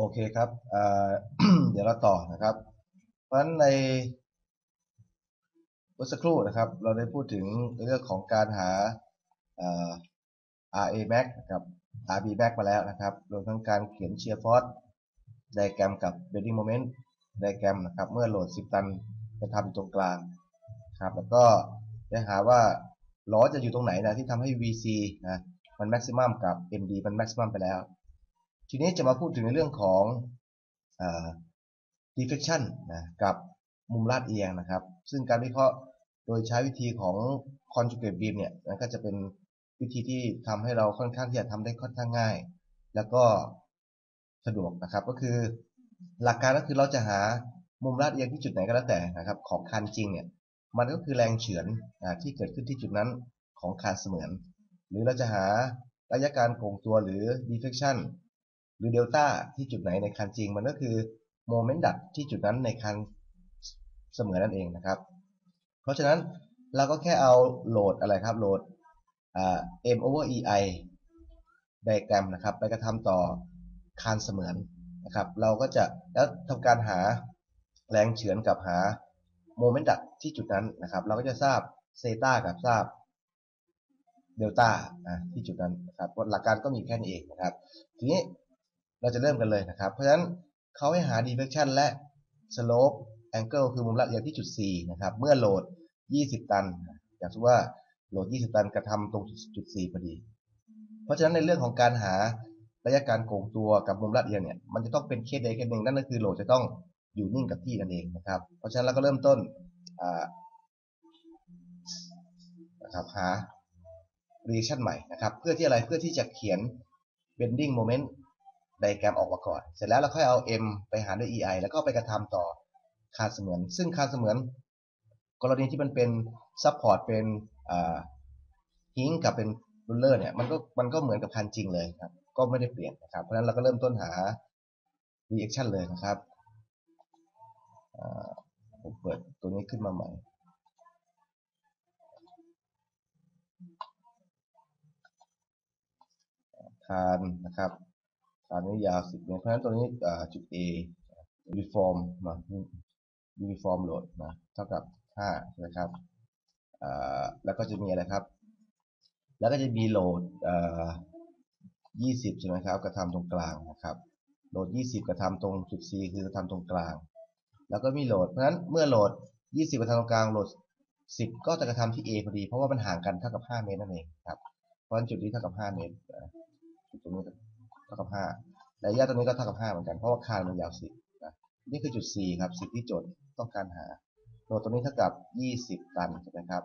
โอเคครับเเดี๋ยวเราต่อนะครับ เพราะฉะนั้นในเมื่อสักครู่นะครับ เราได้พูดถึงเรื่องของการหา RA max กับ RB max มาแล้วนะครับ รวมทั้งการเขียนเชียร์ฟอร์สไดแกรมกับ bending moment ไดแกรมนะครับ เมื่อโหลด 10 ตันจะทำตรงกลางครับ แล้วก็ได้หาว่าล้อจะอยู่ตรงไหนนะที่ทำให้ VC นะมัน maximum กับ MD มัน maximum ไปแล้ว ทีนี้จะมาพูดถึงในเรื่องของอ deflection นะกับมุมลาดเอียงนะครับ ซึ่งการวิเคราะห์โดยใช้วิธีของ conjugate beam เนี่ยมันก็จะเป็นวิธีที่ทำให้เราค่อนข้างที่จะทำได้ค่อนข้างง่าย แล้วก็สะดวกนะครับ ก็คือหลักการก็คือเราจะหามุมลาดเอียงที่จุดไหนก็แล้วแต่นะครับ ของคานจริงเนี่ยมันก็คือแรงเฉือนอที่เกิดขึ้นที่จุดนั้นของคานเสมือน หรือเราจะหาระยะการโก่งตัวหรือ deflection หรือเดลต้าที่จุดไหนในคันจริง มันก็คือโมเมนต์ดับที่จุดนั้นในคันเสมอนั่นเองนะครับ เพราะฉะนั้นเราก็แค่เอาโหลดอะไรครับโหลด m over ei ไดแกรมนะครับ ไปกระทำต่อคานเสมือนนะครับ เราก็จะแล้วทำการหาแรงเฉือนกับหาโมเมนต์ดับที่จุดนั้นนะครับ เราก็จะทราบเซต้ากับทราบเดลต้าที่จุดนั้นนะครับหลักการก็มีแค่นี้เองนะครับ ทีนี้ เราจะเริ่มกันเลยนะครับ เพราะฉะนั้นเขาให้หา deflection และ slope angle คือมุมละเอียดที่จุด4นะครับ เมื่อโหลด 20 ตัน อย่างเช่นว่าโหลด 20 ตันกระทำตรงจุด4พอดี เพราะฉะนั้นในเรื่องของการหาระยะการโก่งตัวกับมุมละเอียดเนี่ย มันจะต้องเป็นเคสใดเคสหนึ่งนั่นก็คือโหลดจะต้องอยู่นิ่งกับที่นั่นเองนะครับ เพราะฉะนั้นเราก็เริ่มต้นนะครับหา reaction ใหม่นะครับ เพื่อที่อะไร เพื่อที่จะเขียน bending moment ไดแกรมออกมาก่อน เสร็จแล้วเราค่อยเอา m ไปหารด้วย ei แล้วก็ไปกระทำต่อค่าเสมือน ซึ่งค่าเสมือน กรณีที่มันเป็นซับพอร์ตเป็นฮิงกับเป็นรูลเลอร์เนี่ยมันก็มันก็เหมือนกับคานจริงเลยครับ ก็ไม่ได้เปลี่ยนนะครับ เพราะฉะนั้นเราก็เริ่มต้นหา reaction เลยนะครับผมเปิดตัวนี้ขึ้นมาใหม่คานนะครับ คานนี้ยาว10เมตรเพราะฉะนั้นตัวนี้จุด A uniform มา uniform load นะเท่ากับ5ใช่ไหมครับแล้วก็จะมีอะไรครับ แล้วก็จะมีโหลด20ใช่ไหมครับกระทำตรงกลางนะครับโหลด 20 กระทำตรงจุด C คือกระทำตรงกลาง แล้วก็มีโหลดเพราะฉะนั้นเมื่อโหลด 20 กระทำตรงกลางโหลด 10 ก็จะกระทำที่ A พอดีเพราะว่ามันห่างกันเท่ากับ 5 เมตรนั่นเองครับเพราะฉะนั้นจุดนี้เท่ากับ 5 เมตรจุดตรงนี้ เท่ากับ5ระยะตรงนี้ก็เท่ากับ5เหมือนกันเพราะว่าคานมันยาว10นะนี่คือจุด C ครับสิ่งที่โจทย์ต้องการหาโหลดตรงนี้เท่ากับ 20 ตันใช่ไหมครับ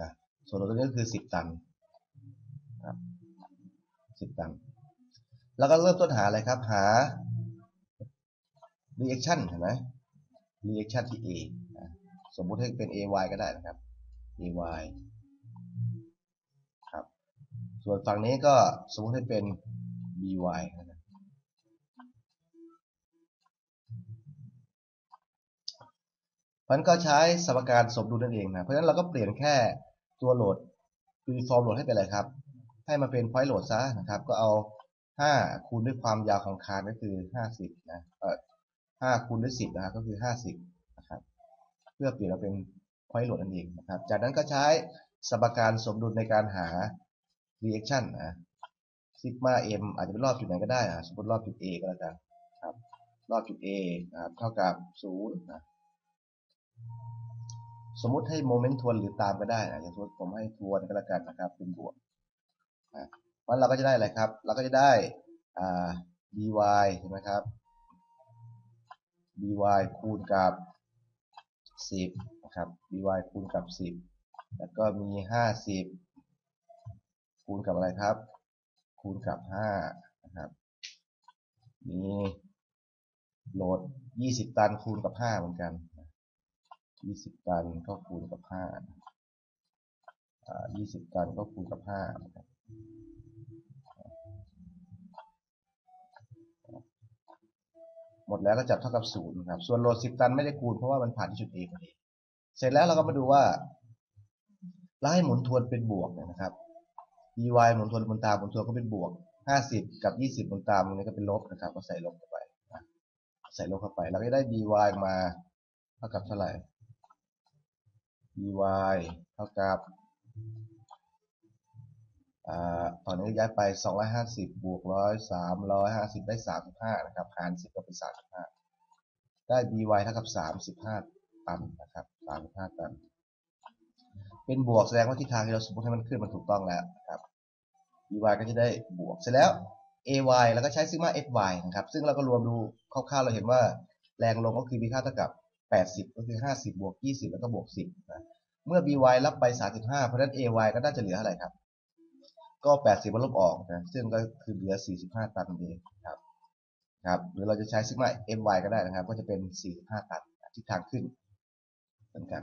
นะส่วนโหลดตรงนี้ก็คือ 10 ตันครับ10 ตัน แล้วก็เริ่มต้นหาอะไรครับ หา reaction เห็นไหม reaction ที่ A สมมุติให้เป็น ay ก็ได้นะครับ ay ครับ ส่วนฝั่งนี้ก็สมมุติให้เป็น by นะมันก็ใช้สมการสมดุลนั่นเองนะ เพราะฉะนั้นเราก็เปลี่ยนแค่ตัวโหลด uniform โหลดให้เป็นอะไรครับ ให้มาเป็น point load ซะนะครับ ก็เอา 5 คูณด้วยความยาวของคานก็คือ 50 นะ เออ5คูณด้วย 10 นะครับ ก็คือ 50 นะครับ เพื่อเปลี่ยนมาเป็น point load นั่นเองนะครับ จากนั้นก็ใช้สมการสมดุลในการหา reaction นะ sigma m อาจจะเป็นรอบจุดไหนก็ได้นะสมมติรอบจุด A ก็แล้วกันครับรอบจุด A นะครับเท่ากับ0นะสมมุติให้โมเมนต์ทวนหรือตามก็ได้นะอย่างสมมติผมให้ทวนก็แล้วกันนะครับเป็นบวกนะวันเราก็จะได้อะไรครับ เราก็จะได้อ่า dy ใช่ไหมครับ dy คูณกับ 10นะครับ dy คูณกับ 10 แล้วก็มี 50 คูณกับอะไรครับ คูณกับ5นะครับ มีโหลด20ตันคูณกับ5เหมือนกัน20ตันก็คูณกับ5อ่า20ตันก็คูณกับ5นะครับหมดแล้วก็จับเท่ากับ0นะครับ ส่วนโหลด10ตันไม่ได้คูณเพราะว่ามันผ่านที่จุด A พอดี เสร็จแล้วเราก็มาดูว่าเราให้หมุนทวนเป็นบวกนะครับ dy หมุนทวนบนตาหมุนทวนก็เป็นบวกห้าสิบกับยี่สิบตรงตามตรงนี้ก็เป็นลบนะครับ ก็ใส่ลบเข้าไปใส่ลบเข้าไป เราก็ได้ by มาเท่ากับเท่าไหร่ by เท่ากับอ่าตอนนี้ย้ายไป 250 บวก100 350 ได้ 35 นะครับ หาร 10 ก็เป็น 35 ได้ by เท่ากับ 35 ตันนะครับ 35 ตัน เป็นบวกแสดงว่าทิศทางที่เราสมมติให้มันขึ้นมันถูกต้องแล้วครับ by ก็จะได้บวกเสร็จแล้ว ay แล้วก็ใช้ซิกมา fy นะครับ ซึ่งเราก็รวมดูคร่าวๆเราเห็นว่าแรงลงก็คือมีค่าเท่ากับ 80 ก็คือ 50 บวก 20 แล้วก็บวก 10นะเมื่อ by รับไป 35 เพราะฉะนั้น ay ก็น่าจะเหลือเท่าไรครับ ก็ 80มาลบออกนะ ซึ่งก็คือเหลือ 45 ตันเองครับ ครับ หรือเราจะใช้ซิกมา my ก็ได้นะครับ ก็จะเป็น 45 ตันทิศทางขึ้นเหมือนกัน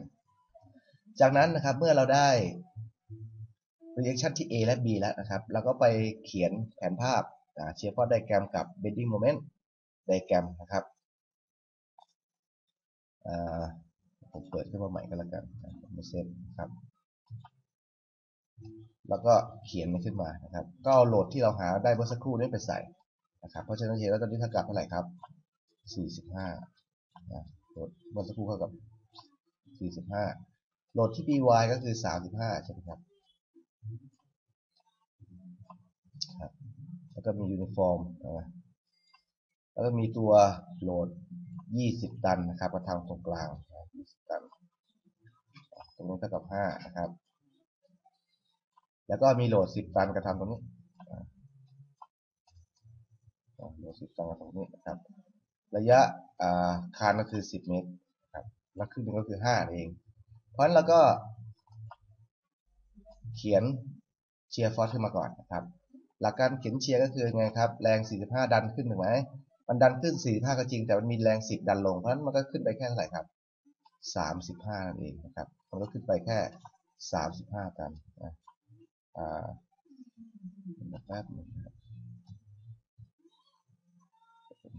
จากนั้นนะครับเมื่อเราได้ reaction ที่ A และ B แล้วนะครับเราก็ไปเขียนแผนภาพเชียร์พอดไดแกรมกับ bending moment ไดแกรมนะครับผมเปิดขึ้นมาใหม่ก็แล้วกันมาเซฟครับ แล้วก็เขียนมันขึ้นมานะครับ ก็โหลดที่เราหาได้เมื่อสักครู่นี้ไปใส่นะครับเพราะฉะนั้นเห็นว่าตอนนี้เท่ากับเท่าไหร่ครับ 45นะโหลดเมื่อสักครู่เท่ากับ 45 โหลดที่ by ก็คือ35ใช่ไหมครับ แล้วก็มียูนิฟอร์มนะแล้วก็มีตัวโหลด20ตันนะครับกระทางตรงกลาง20ตัน ตรงนี้เท่ากับ5นะครับ แล้วก็มีโหลด10ตันกระทำตรงนี้โหลด10ตันกระทำตรงนี้นะครับ ระยะคานก็คือ10เมตรครับ แล้วครึ่งนึงก็คือ5เอง เพราะฉะนั้นเราก็ เขียนเชียร์ฟอร์สขึ้นมาก่อนนะครับ หลักการเขียนเชียร์ก็คือไงครับ แรง 45 ดันขึ้นถูกไหมมันดันขึ้น 45 ก็จริง แต่มันมีแรง 10 ดันลง เพราะฉะนั้นมันก็ขึ้นไปแค่เท่าไหร่ครับ 35นั่นเองนะครับ มันก็ขึ้นไปแค่ 35ตันนะอ่าแป๊บนึงครับ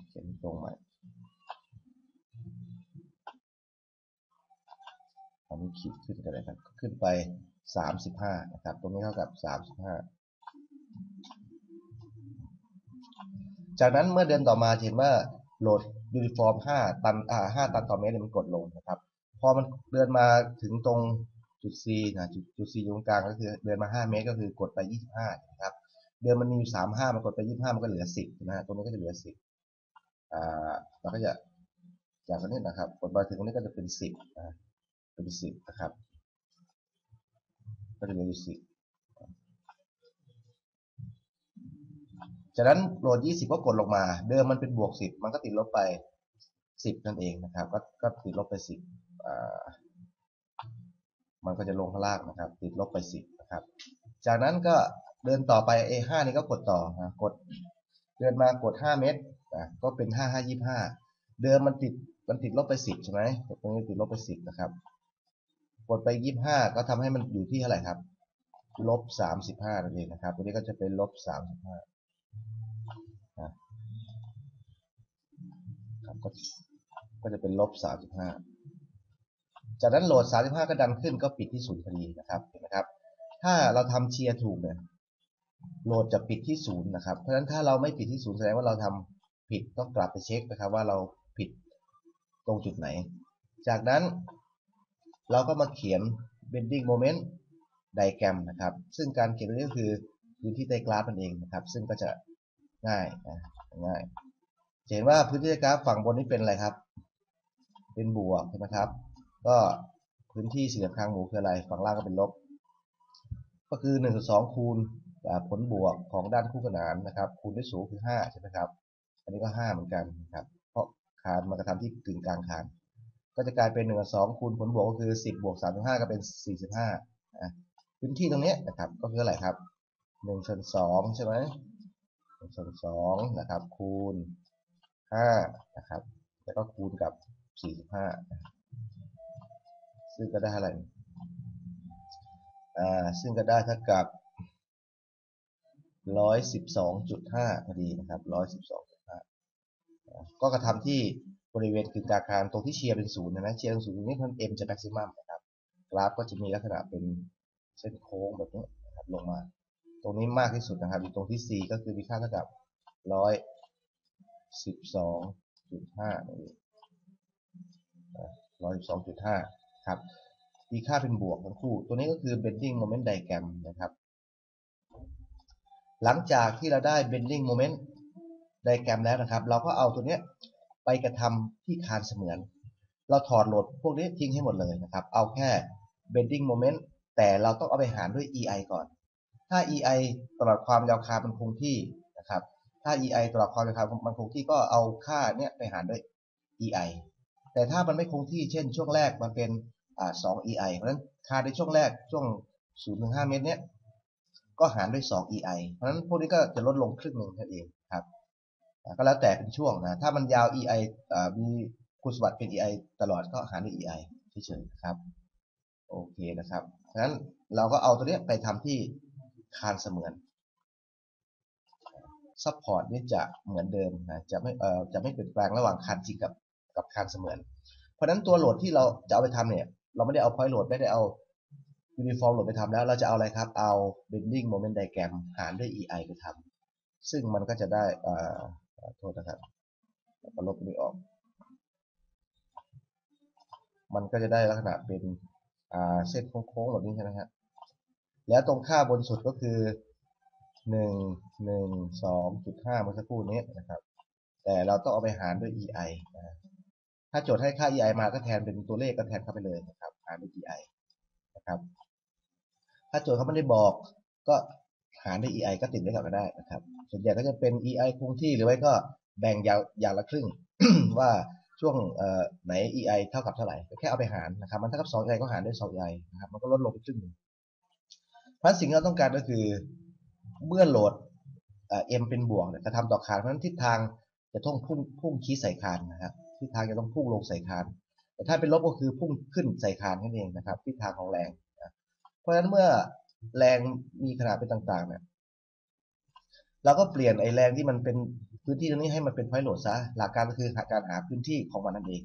เขียนตรงใหม่ อันนี้ขีดขึ้นกันเลยครับ ขึ้นไป 35 นะครับ ตรงนี้เท่ากับ 35 จากนั้นเมื่อเดือนต่อมาเห็นว่าโหลดยูนิฟอร์ม 5 ตัน อ่า 5 ตันต่อเมตรมันกดลงนะครับ พอมันเดินมาถึงตรงจุด C นะจุดจุด C อยู่ตรงกลางก็คือเดินมา 5 เมตรก็คือกดไป 25นะครับเดิมมันมีอยู่35มันกดไป25มันก็เหลือ10นะฮะตรงนี้ก็จะเหลือ10อ่าเราก็จะจากตรงนี้นะครับ กดมาถึงตรงนี้ก็จะเป็น10นะ เป็น10นะครับ ก็จะเหลืออยู่10จากนั้นโหลด20ก็กดลงมา เดิมมันเป็นบวก10มันก็ติดลบไป10นั่นเองนะครับ ก็ก็ติดลบไป10อ่ามันก็จะลงข้างล่างนะครับ ติดลบไป10นะครับ จากนั้นก็เดินต่อไป A5 นี่ก็กดต่อนะกดเดินมากด 5 เมตรนะก็เป็น 5 5 25 เดิมมันติดมันติดลบไป 10 ใช่ไหมตรงนี้ติดลบไป 10 นะครับ กดไป25ก็ทำให้มันอยู่ที่เท่าไหร่ครับ ลบ35นั่นเองนะครับตัวนี้ก็จะเป็นลบ35ครับก็ก็จะเป็นลบ35จากนั้นโหลด35ก็ดันขึ้นก็ปิดที่ศูนย์พอดีนะครับเห็นไหมครับ ถ้าเราทำเชียร์ถูกเนี่ยโหลดจะปิดที่ศูนย์นะครับ เพราะฉะนั้นถ้าเราไม่ปิดที่ศูนย์แสดงว่าเราทำผิดต้องกลับไปเช็คนะครับว่าเราผิดตรงจุดไหน จากนั้น เราก็มาเขียน bending moment diagram นะครับ ซึ่งการเขียนตรงนี้ก็คือพื้นที่ใต้กราฟนั่นเองนะครับ ซึ่งก็จะง่ายนะง่ายเห็นว่าพื้นที่กราฟฝั่งบนนี้เป็นอะไรครับ เป็นบวกใช่ไหมครับ ก็พื้นที่สี่เหลี่ยมคางหมูคืออะไร ฝั่งล่างก็เป็นลบ ก็คือ1นึ่งสองคูณผลบวกของด้านคู่ขนานนะครับ คูณด้วยสูงคือ5ใช่ไหมครับ อันนี้ก็5เหมือนกันนะครับ เพราะคานมากระทำที่กึ่งกลางคาน ก็จะกลายเป็น1นึ่งสองคูณผลบวกก็คือ 10บวก35 ก็เป็น 45นะพื้นที่ตรงนี้นะครับก็คืออะไรครับ1ส่วน2ใช่ไหม1ส่วน2นะครับ คูณ5นะครับ แล้วก็คูณกับ 45 ซึ่งก็ได้เท่าไหร่อ่าซึ่งก็ได้เท่ากับ112.5พอดีนะครับ112.5ก็กระทำที่ บริเวณกึ่งกลางคานตรงที่เชียร์เป็นศูนย์นะเชียร์เป็นศูนย์ตรงนี้มัน m จะ maximum นะครับกราฟก็จะมีลักษณะเป็นเส้นโค้งแบบนี้นะครับลงมา ตรงนี้มากที่สุดนะครับอยู่ตรงที่ c ก็คือมีค่าเท่ากับร้อยสิบสองจุดห้าร้อยสิบสองจุดห้าครับมีค่าเป็นบวกทั้งคู่ ตัวนี้ก็คือ bending moment diagram นะครับ หลังจากที่เราได้ bending moment diagram แล้วนะครับ เราก็เอาตัวเนี้ย ไปกระทำที่คานเสมือน เราถอดโหลดพวกนี้ทิ้งให้หมดเลยนะครับ เอาแค่ bending moment แต่เราต้องเอาไปหารด้วย ei ก่อน ถ้า ei ตลอดความยาวคานมันคงที่นะครับ ถ้า ei ตลอดความยาวคานมันคงที่ก็เอาค่าเนี้ยไปหารด้วย ei แต่ถ้ามันไม่คงที่เช่นช่วงแรกมันเป็นอ่า2 ei เพราะฉะนั้นค่าในช่วงแรกช่วง0-5เมตรเนี้ยก็หารด้วย 2 ei เพราะฉะนั้นพวกนี้ก็จะลดลงครึ่งหนึ่งนั่นเอง ก็แล้วแต่เป็นช่วงนะถ้ามันยาว ei อ่ามีคุณสมบัติเป็น ei ตลอดก็หารด้วย ei เฉยๆครับโอเคนะครับฉะนั้นเราก็เอาตัวนี้ไปทำที่คานเสมือนซัพพอร์ตนี่จะเหมือนเดิมนะจะไม่เอ่อจะไม่เปลี่ยนแปลงระหว่างคานจริงกับกับคานเสมือน เพราะฉะนั้นตัวโหลดที่เราจะเอาไปทำเนี่ย เราไม่ได้เอาพอยต์โหลดไม่ได้เอายูนิฟอร์มโหลดไปทำแล้ว เราจะเอาอะไรครับ เอา bending moment diagram หารด้วย ei ไปทำซึ่งมันก็จะได้เอ่อ โทษนะครับลบนี้ออก มันก็จะได้ลักษณะเป็นเส้นโค้งๆแบบนี้ใช่ไหมครับแล้วตรงค่าบนสุดก็คือหนึ่งหนึ่งสองจุดห้าเมื่อสักครู่นี้นะครับ แต่เราต้องเอาไปหารด้วย ei นะถ้าโจทย์ให้ค่า ei มาก็แทนเป็นตัวเลขก็แทนเข้าไปเลยนะครับ หารด้วย ei นะครับ ถ้าโจทย์เขาไม่ได้บอกก็ หารด้วย ei ก็ติดไว้ก่อนก็ได้นะครับ ส่วนใหญ่ก็จะเป็น ei คงที่หรือไม่ก็แบ่งยาวอย่างละครึ่ง ว่าช่วงไหน ei เท่ากับเท่าไหร่แค่เอาไปหารนะครับ มันเท่ากับ 2ei ก็หารด้วย 2ei นะครับ มันก็ลดลงไปครึ่งหนึ่งเพราะสิ่งที่เราต้องการก็คือเมื่อโหลด m เป็นบวกเนี่ยกระทำต่อคานเพราะฉะนั้นทิศทางจะต้องพุ่งพุ่งชี้ใส่คานนะครับทิศทางจะต้องพุ่งลงใส่คานแต่ถ้าเป็นลบก็คือพุ่งขึ้นใส่คานนั่นเองนะครับทิศทางของแรงนะเพราะฉะนั้นเมื่อ แรงมีขนาดเป็นต่างๆเนี่ยเราก็เปลี่ยนไอ้แรงที่มันเป็นพื้นที่ตรงนี้ให้มันเป็นพอยต์โหลดซะหลักการก็คือการหาพื้นที่ของมันนั่นเอง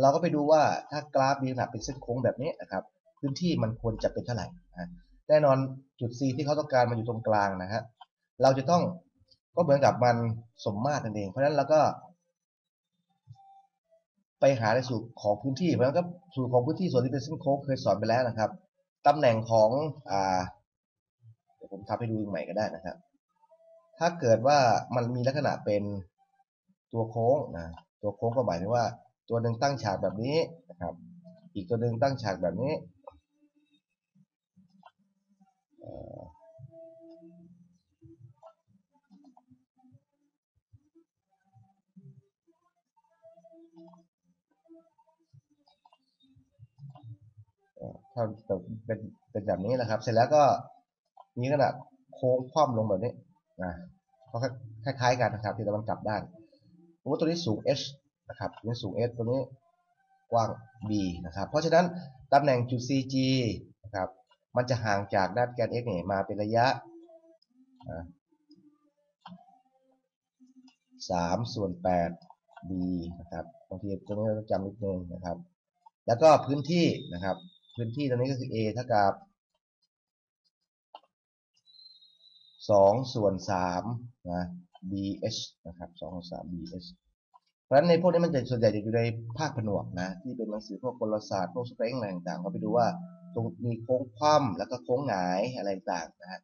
เราก็ไปดูว่าถ้ากราฟมีขนาดเป็นเส้นโค้งแบบนี้นะครับ พื้นที่มันควรจะเป็นเท่าไหร่นะแน่นอนจุด C ที่เขาต้องการมันอยู่ตรงกลางนะฮะเราจะต้องก็เหมือนกับมันสมมาตรนั่นเอง เพราะฉะนั้นเราก็ ไปหาในสูตรของพื้นที่เพราะฉะนั้นก็สูตรของพื้นที่ส่วนที่เป็นเส้นโค้งเคยสอนไปแล้วนะครับ ตำแหน่งของอ่าเดี๋ยวผมทำให้ดูอีกใหม่ก็ได้นะครับ ถ้าเกิดว่ามันมีลักษณะเป็นตัวโค้งนะตัวโค้งก็หมายถึงว่า ตัวหนึ่งตั้งฉากแบบนี้นะครับ อีกตัวหนึ่งตั้งฉากแบบนี้ ถ้าเป็นเป็นแบบนี้นะครับ เสร็จแล้วก็มีขนาดโค้งคว่ำลงแบบนี้นะก็คล้ายๆกันนะครับที่เรามันกลับด้านสมมติตัวนี้สูง h นะครับตัวนี้สูง h ตัวนี้กว้าง b นะครับ เพราะฉะนั้นตำแหน่งจุด cg นะครับ มันจะห่างจากด้านแกน x เนี่ยมาเป็นระยะสามส่วนแปด b นะครับบางทีตรงนี้เราต้องจำนิดนึงนะครับ แล้วก็พื้นที่นะครับ พื้นที่ตรงนี้ก็คือ a เท่ากับ2ส่วน3นะ bh นะครับ2ส่วน3 bh เพราะฉะนั้นในพวกนี้มันจะส่วนใหญ่จะอยู่ในภาคผนวกนะที่เป็นหนังสือพวกกลศาสตร์พวกสเปงอะไรต่างๆก็ไปดูว่าตรงมีโค้งคว่ำแล้วก็โค้งหงายอะไรต่างนะฮะ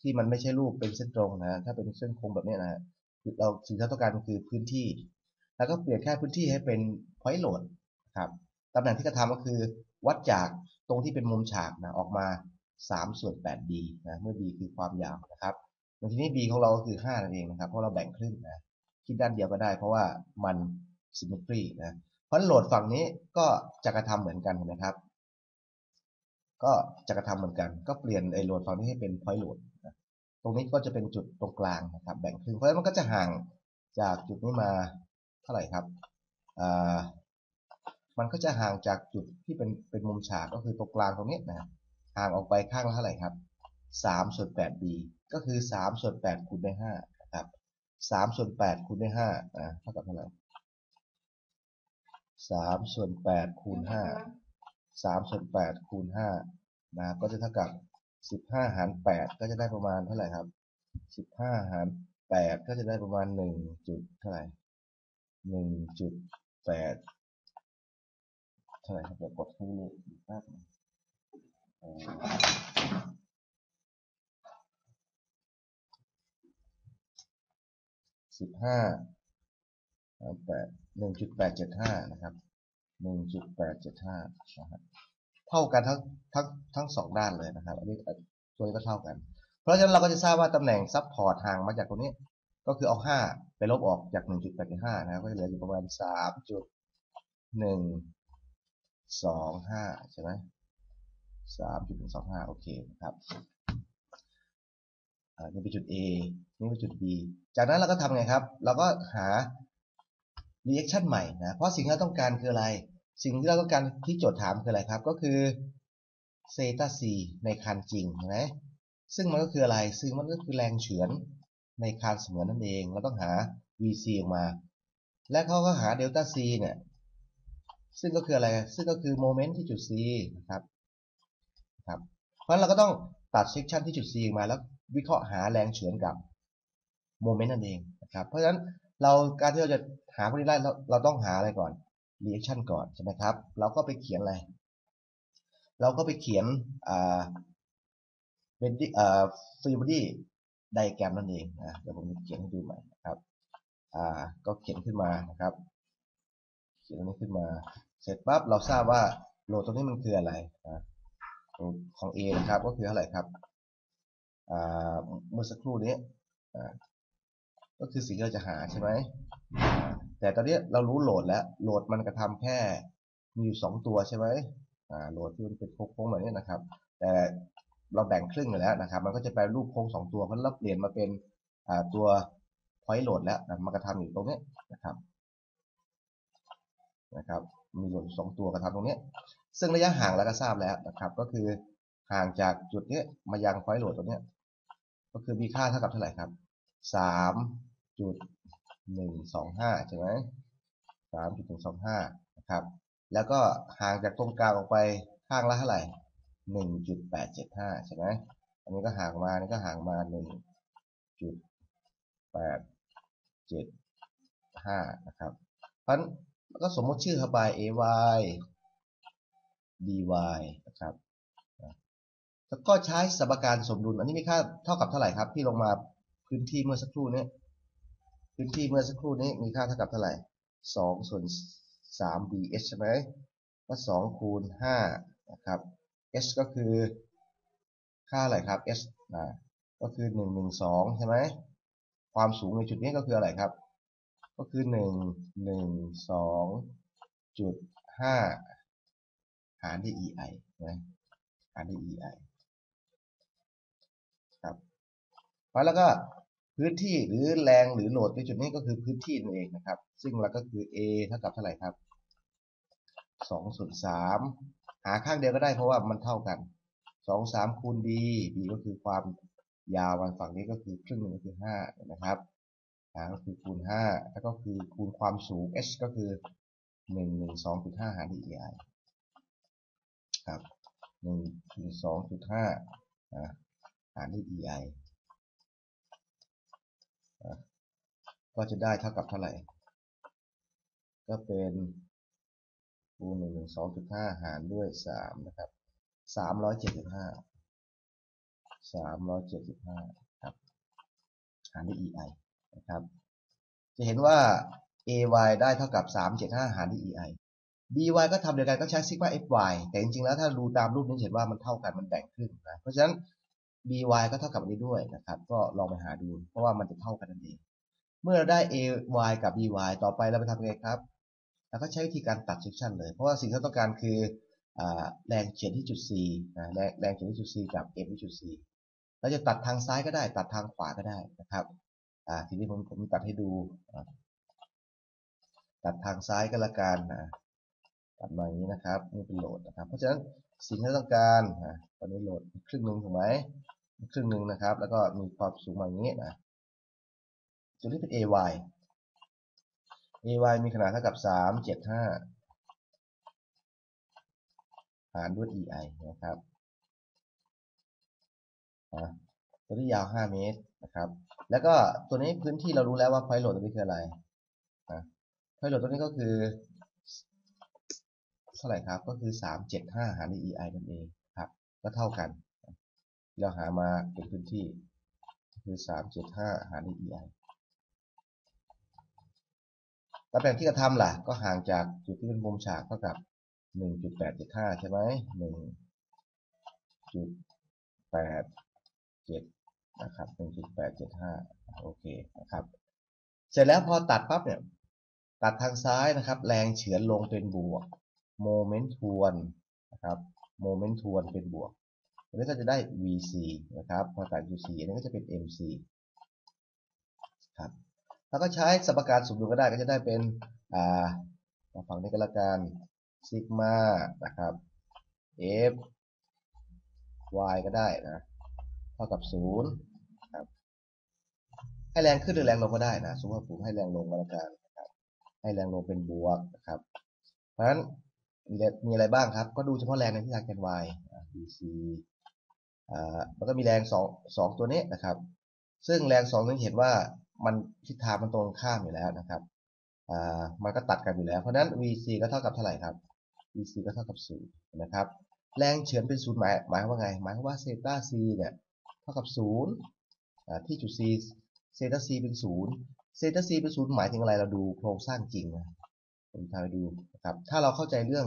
ที่มันไม่ใช่รูปเป็นเส้นตรงนะถ้าเป็นเส้นโค้งแบบนี้นะคือเราสิ่งที่าต้องการก็คือพื้นที่ แล้วก็เปลี่ยนแค่พื้นที่ให้เป็น point load ครับตำแหน่งที่กระทำก็คือวัดจาก ตรงที่เป็นมุมฉากนะออกมา3ส่วน 8b นะเมื่อ b คือความยาวนะครับทีนี้ b ของเราก็คือ5นั่นเองนะครับ เพราะเราแบ่งครึ่งนะคิดด้านเดียวก็ได้ เพราะว่ามัน symmetry นะเพราะโหลดฝั่งนี้ก็จะกระทำเหมือนกันนะครับ ก็จะกระทำเหมือนกัน ก็เปลี่ยนไอ้โหลดฝั่งนี้ให้เป็น point load นะตรงนี้ก็จะเป็นจุดตรงกลางนะครับ แบ่งครึ่งเพราะฉะนั้นมันก็จะห่างจากจุดนี้มาเท่าไหร่ครับอ่า มันก็จะห่างจากจุดที่เป็นเป็นมุมฉากก็คือตรงกลางตรงนี้นะครับห่างออกไปข้างละเท่าไหร่ครับ3ส่วน 8b ก็คือ3ส่วน8คูณด้วย5นะครับ3ส่วน8คูณด้วย5นะเท่ากับเท่าไหร่3ส่วน8คูณ5 3ส่วน8คูณ5นะก็จะเท่ากับ 15 หาร 8 ก็จะได้ประมาณเท่าไหร่ครับ 15 หาร 8 ก็จะได้ประมาณ1จุดเท่าไหร่1.8 ช่ครับเดี๋ยวกดชื่นี้อีกแป๊บสิบห้าแปดหนึ่งจุดแปดเจ็ดห้านะครับหนึ่งจุดแปดเจ็ดห้านะครัเท่ากันทั้งทั้งทั้งสองด้านเลยนะครับ อันนี้ตัวนี้ก็เท่ากัน เพราะฉะนั้นเราก็จะทราบว่าตำแหน่งซับพอร์ตห่างมาจากตรงนี้ ก็คือเอาห้าไปลบออกจากหนึ่งจุดแปดห้านะครับ ก็เหลืออยู่ประมาณสามจุดหนึ่ง 3.125ใช่ไหม3.125โอเคนะครับอ่านี่เป็นจุด A นี่เป็นจุด B จากนั้นเราก็ทำไงครับ เราก็หา reaction ใหม่นะ เพราะสิ่งที่เราต้องการคืออะไร สิ่งที่เราต้องการที่โจทย์ถามคืออะไรครับ ก็คือเซตา c ในคันจริงเห็นไหมซึ่งมันก็คืออะไร ซึ่งมันก็คือแรงเฉือนในคานเสมือนนั่นเอง เราต้องหา vc ออกมา และเขาก็หาเดลต้า c เนี่ย ซึ่งก็คืออะไร ซึ่งก็คือโมเมนต์ที่จุด c นะครับครับ เพราะฉะนั้นเราก็ต้องตัดเซกชันที่จุด c มาแล้ววิเคราะห์หาแรงเฉือนกับโมเมนต์นั่นเองนะครับ เพราะฉะนั้นเราการที่เราจะหาพวกนี้ได้เราเราต้องหาอะไรก่อน reaction ก่อนใช่ไหมครับ เราก็ไปเขียนอะไร เราก็ไปเขียนอ่าเป็นอ่าฟรีบอดี้ไดแกรมนั่นเองนะเดี๋ยวผมจะเขียนให้ดูใหม่นะครับ อ่า ก็เขียนขึ้นมานะครับ ขียนตรงนี้ขึ้นมา เสร็จปั๊บเราทราบว่าโหลดตรงนี้มันคืออะไรนะของ A นะครับก็คือเท่าไหร่ครับเมื่อสักครู่นี้ก็คือสิ่งที่เราจะหาใช่ไหมแต่ตอนนี้เรารู้โหลดแล้ว โหลดมันกระทำแค่มีอยู่สองตัวใช่ไหมโหลดที่มันเป็นโค้งๆแบบนี้นะครับ แต่เราแบ่งครึ่งแล้วนะครับ มันก็จะแปลรูปโค้งสองตัวเพราะเราเปลี่ยนมาเป็นตัว point load แล้วมันกระทำอยู่ตรงนี้นะครับ นะครับมีโหลดสองตัวกระทำตรงนี้ ซึ่งระยะห่างเราก็ทราบแล้วนะครับ ก็คือห่างจากจุดนี้มายัง point load ตรงนี้ก็คือมีค่าเท่ากับเท่าไหร่ครับสามจุดหนึ่งสองห้าใช่ไหมสามจุดหนึ่งสองห้านะครับแล้วก็ห่างจากตรงกลางออกไปข้างละเท่าไหร่หนึ่งจุดแปดเจ็ดห้าใช่ไหมอันนี้ก็ห่างมาอันนี้ก็ห่างมาหนึ่งจุดแปดเจ็ดห้านะครับ เพราะ ฉะนั้นก็สมมติชื่อเข้าไป ay dy นะครับ แล้วก็ใช้สมการสมดุล อันนี้มีค่าเท่ากับเท่าไหร่ครับ ที่ลงมาพื้นที่เมื่อสักครู่นี้ พื้นที่เมื่อสักครู่นี้มีค่าเท่ากับเท่าไหร่สองส่วนสาม bh ใช่ไหมก็สองคูณห้านะครับ h ก็คือค่าอะไรครับ h นะก็คือหนึ่งหนึ่งสองใช่ไหม ความสูงในจุดนี้ก็คืออะไรครับ ก็คือหนึ่งหนึ่งสองจุดห้าหารด้วย ei นะหารด้วย ei ครับแล้วก็พื้นที่หรือแรงหรือโหลดในจุดนี้ก็คือพื้นที่นั่นเองนะครับ ซึ่งเราก็คือ a เท่ากับเท่าไหร่ครับสองส่วนสามหาข้างเดียวก็ได้เพราะว่ามันเท่ากันสองสามคูณ b b ก็คือความยาววันฝั่งนี้ก็คือครึ่งหนึ่งก็คือห้านะครับ หาก็คือคูณห้าแล้วก็คือคูณความสูง h ก็คือหนึ่งหนึ่งสองจุดห้าหารด้วย ei ครับหนึ่งถึงสองจุดห้าหารด้วย ei ก็จะได้เท่ากับเท่าไหร่ ก็เป็นคูณหนึ่งหนึ่งสองจุดห้าหารด้วยสามนะครับสามร้อยเจ็ดสิบห้าสามร้อยเจ็ดสิบห้าครับหารด้วย ei นะครับ จะเห็นว่า ay ได้เท่ากับสามเจ็ดห้าหารด้วย ei by ก็ทำเดียวกันก็ใช้ซิกมา fy แต่จริงๆแล้วถ้าดูตามรูปนี้เห็นว่ามันเท่ากันมันแบ่งครึ่งนะเพราะฉะนั้น by ก็เท่ากับอันนี้ด้วยนะครับ ก็ลองไปหาดู เพราะว่ามันจะเท่ากันนั่นเอง เมื่อเราได้ ay กับ by ต่อไปเราไปทำไงครับเราก็ใช้วิธีการตัดเซกชันเลย เพราะว่าสิ่งที่เราต้องการคือแรงเฉือนที่จุด c แรงแรงเฉือนที่จุด c กับ m ที่จุด c เราจะตัดทางซ้ายก็ได้ ตัดทางขวาก็ได้นะครับ ทีนี้ผมผมตัดให้ดู ตัดทางซ้ายก็แล้วกันตัดมาอย่างนี้นะครับนี่เป็นโหลดนะครับ เพราะฉะนั้นสิ่งที่ต้องการตอนนี้โหลดครึ่งหนึ่งถูกไหมครึ่งหนึ่งนะครับ แล้วก็มีความสูงมาอย่างนี้นะตัวนี้เป็น ay ay มีขนาดเท่ากับสามเจ็ดห้าหารด้วย ei นะครับนะตัวนี้ยาว 5 เมตรนะครับ แล้วก็ตัวนี้พื้นที่เรารู้แล้วว่าพอยต์โหลดตัวนี้คืออะไรนะพอยต์โหลดตัวนี้ก็คือเท่าไหร่ครับ ก็คือ375หารด้วย EI นั่นเองครับ ก็เท่ากันที่เราหามาเป็นพื้นที่ คือ375หารด้วย EI ตำแหน่งที่กระทำล่ะ ก็ห่างจากจุดที่เป็นมุมฉากเท่ากับ1.875ใช่ไหม1.87น นะครับ1.875โอเคนะครับ เสร็จแล้วพอตัดปั๊บเนี่ยตัดทางซ้ายนะครับ แรงเฉือนลงเป็นบวกโมเมนต์ทวนนะครับโมเมนต์ทวนเป็นบวกอันนี้ก็จะได้ VC นะครับพอตัด UC อันนี้ก็จะเป็น MC ครับแล้วก็ใช้สมการสมดุลก็ได้ก็จะได้เป็นอ่ามาฝั่งนี้ก็แล้วกันซิกมานะครับ F y ก็ได้นะ เท่ากับ 0 ให้แรงขึ้นหรือแรงลงก็ได้นะสมมติว่าผมให้แรงลงก็แล้วกันนะครับให้แรงลงเป็นบวกนะครับ เพราะฉะนั้นมีอะไรบ้างครับ ก็ดูเฉพาะแรงในทิศทางแกน y bc อ่าแล้วก็มีแรง2 2ตัวนี้นะครับ ซึ่งแรง2นี้เห็นว่ามันทิศทางมันตรงข้ามอยู่แล้วนะครับอ่ามันก็ตัดกันอยู่แล้วเพราะฉะนั้น vc ก็เท่ากับเท่าไหร่ครับ vc ก็เท่ากับ0นะครับแรงเฉือนเป็นศูนย์หมายหมายว่าไง หมายว่าเซต้า c เนี่ยเท่ากับ0ที่จุด c เซต้า c เป็น0เซต้า c เป็นศูนย์หมายถึงอะไรเราดูโครงสร้างจริงนะผมพาไปดูนะครับถ้าเราเข้าใจเรื่อง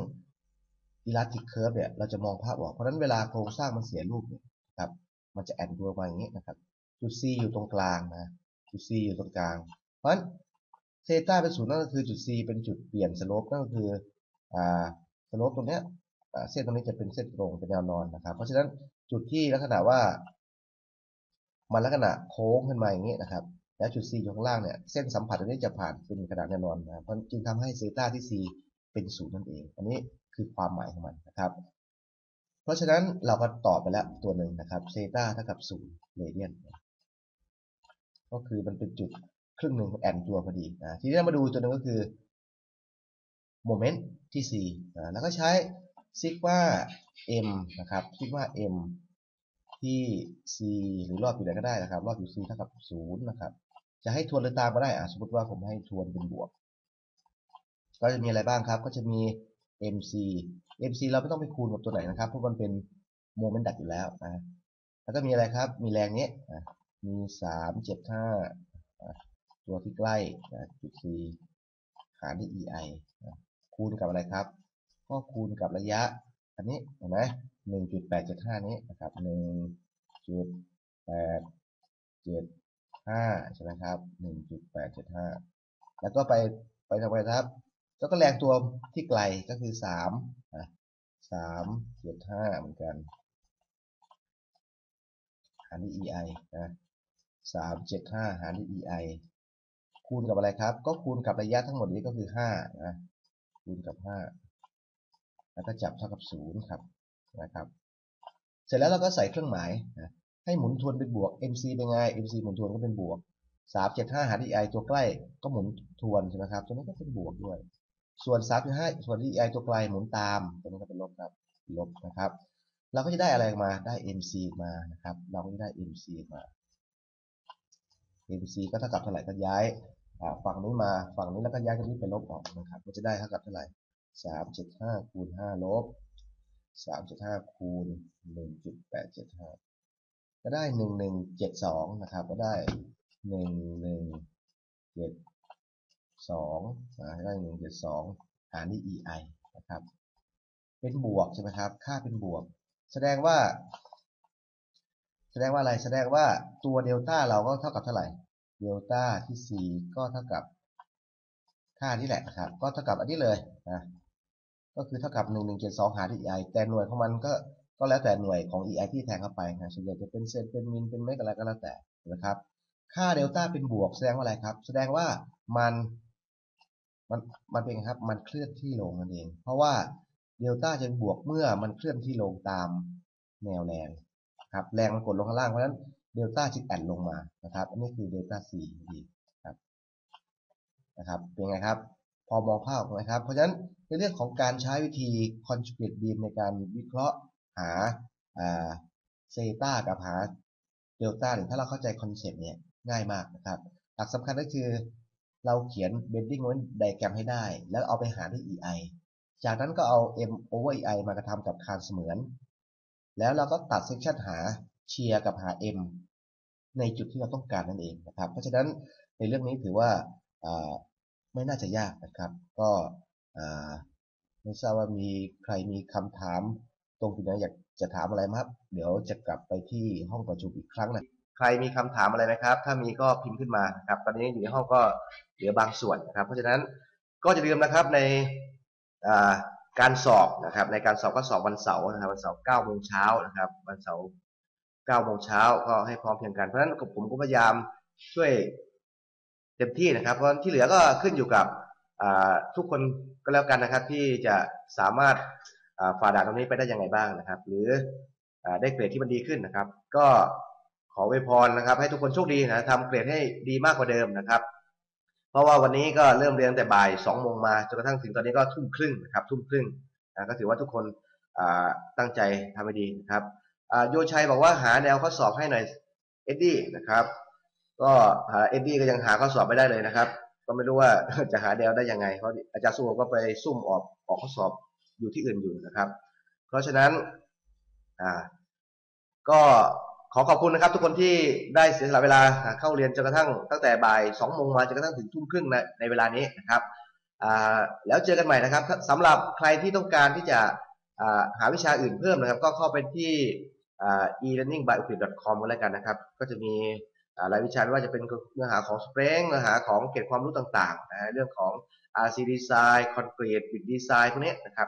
elastic curve เนี่ยเราจะมองภาพออกเพราะฉะนั้นเวลาโครงสร้างมันเสียรูปเนี่ยครับมันจะแอนตัวมาอย่างนี้นะครับจุด c อยู่ตรงกลางนะจุด c อยู่ตรงกลาง เพราะฉะนั้นเซต้าเป็นศูนย์นั่นก็คือจุด c เป็นจุดเปลี่ยนสโลปนั่นก็คืออ่าสโลปตรงเนี้ยเส้นตรงนี้จะเป็นเส้นตรงเป็นแนวนอนนะครับ เพราะฉะนั้นจุดที่ลักษณะว่า มันลักษณะโค้งขึ้นมาอย่างนี้นะครับแล้วจุด C อยู่ข้างล่างเนี่ยเส้นสัมผัสตรงนี้จะผ่านเป็นกระดาษแนวนอนนะเพราะจึงทำให้เซต้าที่ C เป็นศูนย์นั่นเอง อันนี้คือความหมายของมันนะครับ เพราะฉะนั้นเราก็ตอบไปแล้วตัวหนึ่งนะครับเซต้าเท่ากับศูนย์เรเดียนก็คือมันเป็นจุดครึ่งหนึ่งแอนตัวพอดีนะทีนี้เรามาดูตัวหนึ่งก็คือโมเมนต์ที่ C นะแล้วก็ใช้ซิกว่า m นะครับซิกว่า m ที่ c หรือรอบอยู่ไหนก็ได้นะครับ รอบอยู่ c เท่ากับ0นะครับ จะให้ทวนหรือตามก็ได้อะสมมติว่าผมให้ทวนเป็นบวก ก็จะมีอะไรบ้างครับ ก็จะมี mc mc เราไม่ต้องไปคูณกับตัวไหนนะครับ เพราะมันเป็นโมเมนต์ดักอยู่แล้วนะแล้วก็มีอะไรครับ มีแรงนี้มี3 7 5ตัวที่ใกล้จุด c หารด้วย ei คูณกับอะไรครับ ก็คูณกับระยะ อันนี้เห็นไหมหนึ่งจุดแปดเจ็ดห้านี้นะครับหนึ่งจุดแปดเจ็ดห้าใช่ไหมครับหนึ่งจุดแปดเจ็ดห้าแล้วก็ไปไปทำไมครับแล้วก็แรงตัวที่ไกลก็คือสามสามเจ็ดห้าเหมือนกันหารด้วย ei นะสามเจ็ดห้าหารด้วย ei คูณกับอะไรครับ ก็คูณกับระยะทั้งหมดนี้ก็คือห้านะคูณกับห้า แล้วก็จับเท่ากับศูนย์ครับนะครับ เสร็จแล้วเราก็ใส่เครื่องหมายนะให้หมุนทวนเป็นบวก mc เป็นไง mc หมุนทวนก็เป็นบวกสามเจ็ดห้าหาร ei ตัวใกล้ก็หมุนทวนใช่ไหมครับตัวนี้ก็เป็นบวกด้วย ส่วนสามจุดห้าส่วน ei ตัวไกลหมุนตามตัวนี้ก็เป็นลบครับลบนะครับ เราก็จะได้อะไรมาได้ mc มานะครับ เราก็จะได้ mc มา mc ก็เท่ากับเท่าไหร่ก็ย้ายฝั่งนี้มาฝั่งนี้แล้วก็ย้ายตรงนี้ไปลบออกนะครับก็จะได้เท่ากับเท่าไหร่ สามเจ็ดห้าคูณห้าลบสามจ็ดห้าคูณหนึ่งจุดแปดเจ็ดห้าก็ได้หนึ่งหนึ่งเจ็ดสองนะครับ ก็ได้หนึ่งหนึ่งเจ็ดสองได้หนึ่งเจ็ดสองหารด้วย ei นะครับ เป็นบวกใช่ไหมครับ ค่าเป็นบวก แสดงว่า แสดงว่าอะไร แสดงว่าตัวเดลต้าเราก็เท่ากับเท่าไหร่ เดลต้าที่ c ก็เท่ากับค่านี้แหละนะครับ ก็เท่ากับอันนี้เลยนะ ก็คือเท่ากับ 1172 หารด้วย ei แต่หน่วยของมันก็ก็แล้วแต่หน่วยของ ei ที่แทงเข้าไปนะส่วนใหญ่จะเป็นเซนเป็นมิลเป็นเมกอะไรก็แล้วแต่นะครับ ค่าเดลต้าเป็นบวกแสดงว่าอะไรครับ แสดงว่ามันมันมันเป็นครับมันเคลื่อนที่ลงนั่นเอง เพราะว่าเดลต้าจะบวกเมื่อมันเคลื่อนที่ลงตามแนวแรงครับแรงมันกดลงข้างล่างเพราะฉะนั้นเดลต้าจึงแอนลงมานะครับ อันนี้คือเดลต้า c ดีครับนะครับเป็นไงครับ พอมองภาพนะครับ เพราะฉะนั้นในเรื่องของการใช้วิธี conjugate beam ในการวิเคราะห์หาเซต้ากับหาเดลต้าถ้าเราเข้าใจคอนเซปต์เนี่ยง่ายมากนะครับ หลักสำคัญก็คือเราเขียน bending moment diagram ให้ได้ แล้วเอาไปหาด้วย EI จากนั้นก็เอา M over EI มากระทำกับคานเสมือน แล้วเราก็ตัดเซกชันหาเชียร์กับหา M ในจุดที่เราต้องการนั่นเองนะครับ เพราะฉะนั้นในเรื่องนี้ถือว่า ไม่น่าจะยากนะครับ ก็ไม่ทราบว่ามีใครมีคำถามตรงจุดไหนอยากจะถามอะไรไหมครับ เดี๋ยวจะกลับไปที่ห้องประชุมอีกครั้งนะใครมีคำถามอะไรไหมครับ ถ้ามีก็พิมพ์ขึ้นมาครับ ตอนนี้อยู่ในห้องก็เหลือบางส่วนนะครับ เพราะฉะนั้นก็จะลืมนะครับในการสอบนะครับ ในการสอบก็สอบวันเสาร์นะครับ วันเสาร์เก้าโมงเช้านะครับ วันเสาร์เก้าโมงเช้าก็ให้พร้อมเพียงกัน เพราะฉะนั้นผมก็พยายามช่วย ต็มที่นะครับ เพราะที่เหลือก็ขึ้นอยู่กับทุกคนก็แล้วกันนะครับ ที่จะสามารถฝ่าด่านตรงนี้ไปได้ยังไงบ้างนะครับ หรือได้เกรดที่มันดีขึ้นนะครับ ก็ขอไวพรนะครับ ให้ทุกคนโชคดีนะทำเกรดให้ดีมากกว่าเดิมนะครับ เพราะว่าวันนี้ก็เริ่มเรียนแต่บ่ายสองโมงมาจนกระทั่งถึงตอนนี้ก็ทุ่มครึ่งนะครับ ทุ่มครึ่งนะก็ถือว่าทุกคนตั้งใจทำให้ดีนะครับโยชัยบอกว่าหาแนวข้อสอบให้หน่อยเอ็ดดี้นะครับ ก็เอ็ดดี้ก็ยังหาข้อสอบไม่ได้เลยนะครับ ก็ไม่รู้ว่าจะหาแนวได้ยังไง เพราะอาจารย์สู้ก็ไปซุ่มออกออกข้อสอบอยู่ที่อื่นอยู่นะครับ เพราะฉะนั้นอ่าก็ขอขอบคุณนะครับ ทุกคนที่ได้เสียสละเวลาเข้าเรียนจนกระทั่งตั้งแต่บ่ายสองโมงมาจนกระทั่งถึงทุ่มครึ่งในในเวลานี้นะครับแล้วเจอกันใหม่นะครับสำหรับใครที่ต้องการที่จะหาวิชาอื่นเพิ่มนะครับ ก็เข้าไปที่ e-learning by u p i t com ก็แล้วกันนะครับ ก็จะมี รายวิชาไม่ว่าจะเป็นเนื้อหาของสเปรงเนื้อหาของเก็บความรู้ต่างๆนะเรื่องของ RC Design Concrete Bit Design พวกนี้นะครับ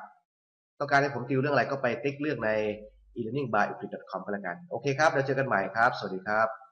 ต้องการให้ผมติวเรื่องอะไรก็ไปติ๊กเลือกใน e-learning by uprit.com ก็แล้วกัน โอเคครับเดี๋ยวเจอกันใหม่ครับ สวัสดีครับ